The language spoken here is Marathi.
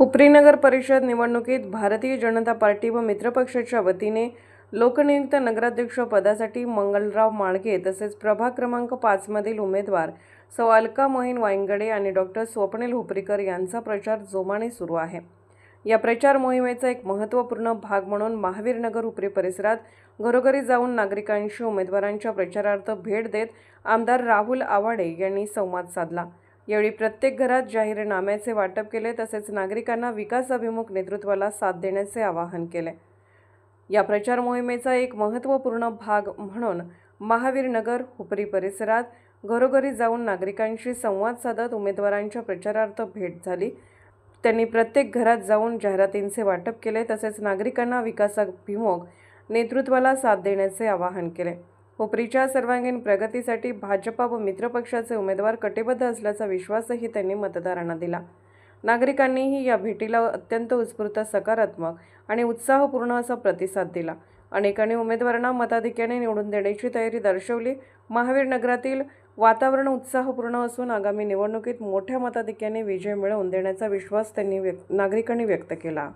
हुपरी नगर परिषद निवडणुकीत भारतीय जनता पार्टी व मित्रपक्षाच्या वतीने लोकनियुक्त नगराध्यक्ष पदासाठी मंगलराव माळगे तसेच प्रभाग क्रमांक पाचमधील उमेदवार सौ अलका मोहीन वायंगडे आणि डॉक्टर स्वप्नील हुपरीकर यांचा प्रचार जोमाने सुरू आहे. या प्रचार मोहिमेचा एक महत्त्वपूर्ण भाग म्हणून महावीरनगर उपरी परिसरात घरोघरी जाऊन नागरिकांशी उमेदवारांच्या प्रचारार्थ भेट देत आमदार राहुल आवाडे यांनी संवाद साधला. यावेळी प्रत्येक घरात जाहीरनाम्याचे वाटप केले तसेच नागरिकांना विकासाभिमुख नेतृत्वाला साथ देण्याचे आवाहन केले. या प्रचार मोहिमेचा एक महत्त्वपूर्ण भाग म्हणून महावीर नगर हुपरी परिसरात घरोघरी जाऊन नागरिकांशी संवाद साधत उमेदवारांच्या प्रचारार्थ भेट झाली. त्यांनी प्रत्येक घरात जाऊन जाहिरातींचे वाटप केले तसेच नागरिकांना विकासाभिमुख नेतृत्वाला साथ देण्याचे आवाहन केले. हुपरीच्या सर्वांगीण प्रगतीसाठी भाजपा व मित्रपक्षाचे उमेदवार कटिबद्ध असल्याचा विश्वासही त्यांनी मतदारांना दिला. नागरिकांनीही या भेटीला अत्यंत उत्स्फूर्त सकारात्मक आणि उत्साहपूर्ण असा प्रतिसाद दिला. अनेकांनी उमेदवारांना मताधिक्याने निवडून देण्याची तयारी दर्शवली. महावीर नगरातील वातावरण उत्साहपूर्ण असून आगामी निवडणुकीत मोठ्या मताधिक्याने विजय मिळवून देण्याचा विश्वास त्यांनी व्यक्त नागरिकांनी व्यक्त केला.